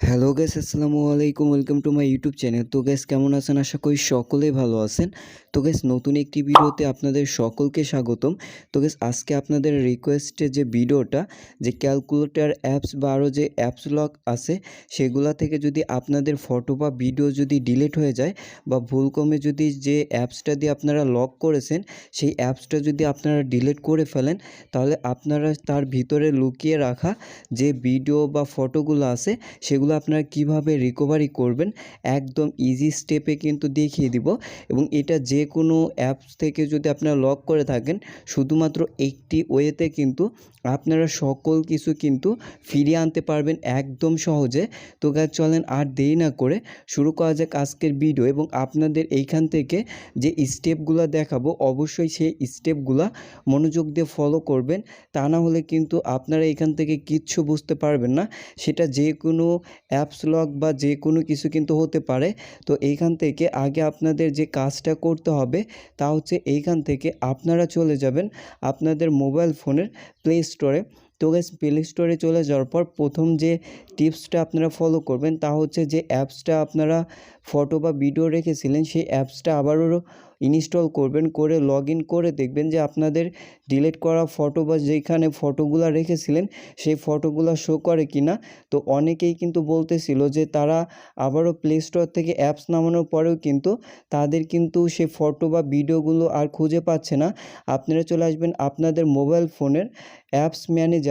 Hello guys আসসালামু আলাইকুম welcome to my YouTube channel তো গ্যাস কেমন আছেন? আশা করি সকলেই ভালো আছেন। তো গ্যাস নতুন একটি ভিডিওতে আপনাদের সকলকে স্বাগতম। তো গ্যাস আজকে আপনাদের রিকোয়েস্টে যে ভিডিওটা, যে ক্যালকুলেটর অ্যাপস বা আরও যে অ্যাপস লক আছে, সেগুলা থেকে যদি আপনাদের ফটো বা ভিডিও যদি ডিলিট হয়ে যায়, বা ভুলক্রমে যদি যে অ্যাপসটা দিয়ে আপনারা লক করেছেন, সেই অ্যাপসটা যদি আপনারা ডিলিট করে ফেলেন, তাহলে আপনারা তার ভিতরে লুকিয়ে রাখা যে ভিডিও বা ফটোগুলো আছে, সেগুলো আপনারা কীভাবে রিকভারি করবেন, একদম ইজি স্টেপে কিন্তু দেখিয়ে দিব। এবং এটা যে কোনো অ্যাপস থেকে যদি আপনারা লক করে থাকেন, শুধুমাত্র একটি ওয়েতে কিন্তু আপনারা সকল কিছু কিন্তু ফিরিয়ে আনতে পারবেন একদম সহজে। তো গাছ চলেন আর দেরি না করে শুরু করা যাক আজকের ভিডিও এবং আপনাদের এইখান থেকে যে স্টেপগুলো দেখাবো, অবশ্যই সেই স্টেপগুলো মনোযোগ দিয়ে ফলো করবেন। তা না হলে কিন্তু আপনারা এখান থেকে কিচ্ছু বুঝতে পারবেন না। সেটা যে কোনো অ্যাপস লক বা যে কোনো কিছু কিন্তু হতে পারে। তো এইখান থেকে আগে আপনাদের যে কাজটা করতে হবে, তা হচ্ছে এইখান থেকে আপনারা চলে যাবেন আপনাদের মোবাইল ফোনের প্লে স্টোরে তো গ্যাস প্লে স্টোরে চলে যাওয়ার পর প্রথম যে টিপসটা আপনারা ফলো করবেন তা হচ্ছে যে অ্যাপসটা আপনারা ফটো বা ভিডিও রেখেছিলেন সেই অ্যাপসটা আবারও ইনস্টল করবেন, করে লগ ইন করে দেখবেন যে আপনাদের ডিলিট করা ফটো বা যেখানে ফটোগুলো রেখেছিলেন সেই ফটোগুলো শো করে কি না তো অনেকেই কিন্তু বলতেছিল যে তারা আবারও প্লে স্টোর থেকে অ্যাপস নামানোর পরেও কিন্তু তাদের কিন্তু সে ফটো বা ভিডিওগুলো আর খুঁজে পাচ্ছে না। আপনারা চলে আসবেন আপনাদের মোবাইল ফোনের অ্যাপস ম্যানেজারে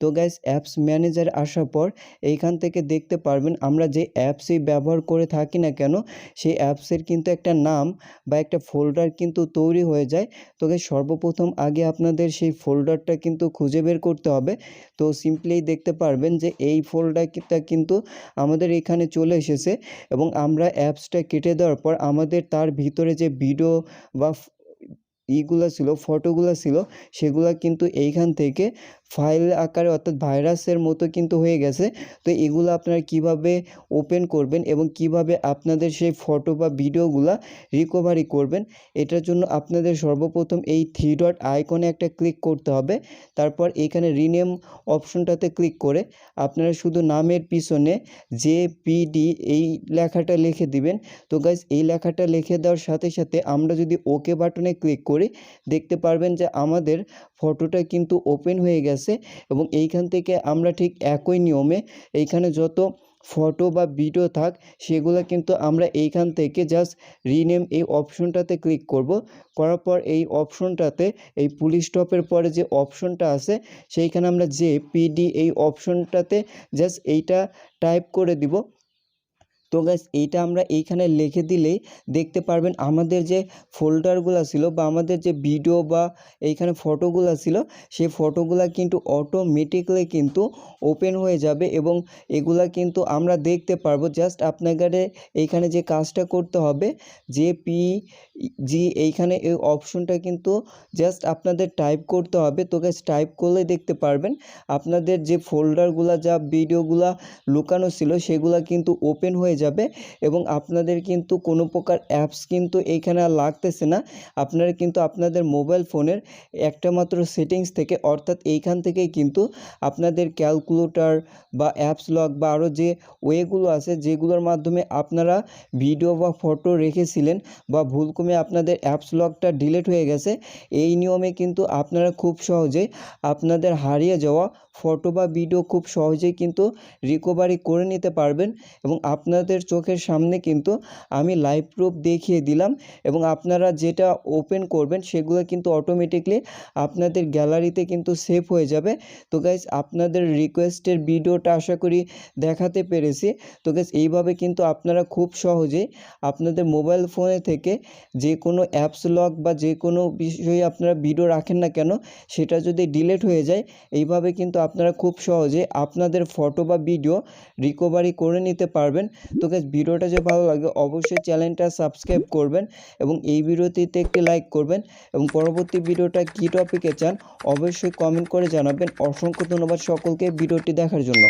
তো গাইস অ্যাপস ম্যানেজার আসার পর এইখান থেকে দেখতে পারবেন আমরা যে অ্যাপসই ব্যবহার করে থাকি না কেন, সেই অ্যাপসের কিন্তু একটা নাম বা একটা ফোল্ডার কিন্তু তৈরি হয়ে যায়। তো গাইস সর্বপ্রথম আগে আপনাদের সেই ফোল্ডারটা কিন্তু খুঁজে বের করতে হবে। তো সিম্পলি দেখতে পারবেন যে এই ফোল্ডারটা কিন্তু আমাদের এখানে চলে এসেছে এবং আমরা অ্যাপসটা কেটে দেওয়ার পর আমাদের তার ভিতরে যে ভিডিও বা ইগুলো ছিল ফটোগুলো ছিল, সেগুলো কিন্তু এইখান থেকে ফাইল আকারে অর্থাৎ ভাইরাসের মতো কিন্তু হয়ে গেছে। তো এগুলো আপনারা কীভাবে ওপেন করবেন এবং কীভাবে আপনাদের সেই ফটো বা ভিডিওগুলো রিকভারি করবেন, এটার জন্য আপনাদের সর্বপ্রথম এই থ্রি ডট আইকনে একটা ক্লিক করতে হবে। তারপর এখানে রিনেম অপশনটাতে ক্লিক করে আপনারা শুধু নামের পিছনে জে পিডি এই লেখাটা লিখে দিবেন। তো গাইজ এই লেখাটা লিখে দেওয়ার সাথে সাথে আমরা যদি ওকে বাটনে ক্লিক করি, দেখতে পারবেন যে আমাদের ফটোটা কিন্তু ওপেন হয়ে গেছে এবং এইখান থেকে আমরা ঠিক একই নিয়মে এইখানে যত ফটো বা ভিডিও থাক সেগুলো কিন্তু আমরা এইখান থেকে জাস্ট রিনেম এই অপশনটাতে ক্লিক করব। করার পর এই অপশনটাতে এই পুলিশ স্টপের পরে যে অপশনটা আছে সেইখানে আমরা যে পিডি এই অপশনটাতে জাস্ট এইটা টাইপ করে দিব। তো গ্যাস এইটা আমরা এইখানে লিখে দিলেই দেখতে পারবেন আমাদের যে ফোল্ডারগুলো ছিল বা আমাদের যে ভিডিও বা এইখানে ফটোগুলো ছিল, সেই ফটোগুলো কিন্তু অটোমেটিকলি কিন্তু ওপেন হয়ে যাবে এবং এগুলা কিন্তু আমরা দেখতে পারব। জাস্ট আপনাকে এইখানে যে কাজটা করতে হবে, যে পি জি, এইখানে এই অপশনটা কিন্তু জাস্ট আপনাদের টাইপ করতে হবে। তো গাইস টাইপ করলে দেখতে পারবেন। আপনাদের যে ফোল্ডারগুলো যা ভিডিওগুলা লুকানো ছিল, সেগুলা কিন্তু ওপেন হয়ে যাবে এবং আপনাদের কিন্তু কোনো প্রকার অ্যাপস কিন্তু এইখানে আর লাগতেছে না। আপনারা কিন্তু আপনাদের মোবাইল ফোনের একটা মাত্র সেটিংস থেকে, অর্থাৎ এইখান থেকেই কিন্তু আপনাদের ক্যালকুলেটর বা অ্যাপস লক বা আরও যে ওয়েগুলো আছে, যেগুলোর মাধ্যমে আপনারা ভিডিও বা ফটো রেখেছিলেন বা ভুলক্রমে আপনাদের অ্যাপস লকটা ডিলিট হয়ে গেছে। এই নিয়মে কিন্তু আপনারা খুব সহজে আপনাদের হারিয়ে যাওয়া ফটো বা ভিডিও খুব সহজেই কিন্তু রিকভারি করে নিতে পারবেন এবং আপনাদের চোখের সামনে কিন্তু আমি লাইভ প্রুফ দেখিয়ে দিলাম এবং আপনারা যেটা ওপেন করবেন সেগুলো কিন্তু অটোমেটিকলি আপনাদের গ্যালারিতে কিন্তু সেভ হয়ে যাবে। তো গাইজ আপনাদের রিকোয়েস্টের ভিডিওটা আশা করি দেখাতে পেরেছি। তো গাইজ এইভাবে কিন্তু আপনারা খুব সহজেই আপনাদের মোবাইল ফোনে থেকে যে কোনো অ্যাপস লক বা যে কোনো বিষয়ে আপনারা ভিডিও রাখেন না কেন, সেটা যদি ডিলেট হয়ে যায়, এইভাবে কিন্তু আপনারা খুব সহজে আপনাদের ফটো বা ভিডিও রিকভারি করে নিতে পারবেন। তো ভিডিওটা যে ভালো লাগে, অবশ্যই চ্যানেলটা সাবস্ক্রাইব করবেন এবং এই ভিডিওটিতে একটি লাইক করবেন এবং পরবর্তী ভিডিওটা কী টপিকে চান, অবশ্যই কমেন্ট করে জানাবেন। অসংখ্য ধন্যবাদ সকলকে ভিডিওটি দেখার জন্য।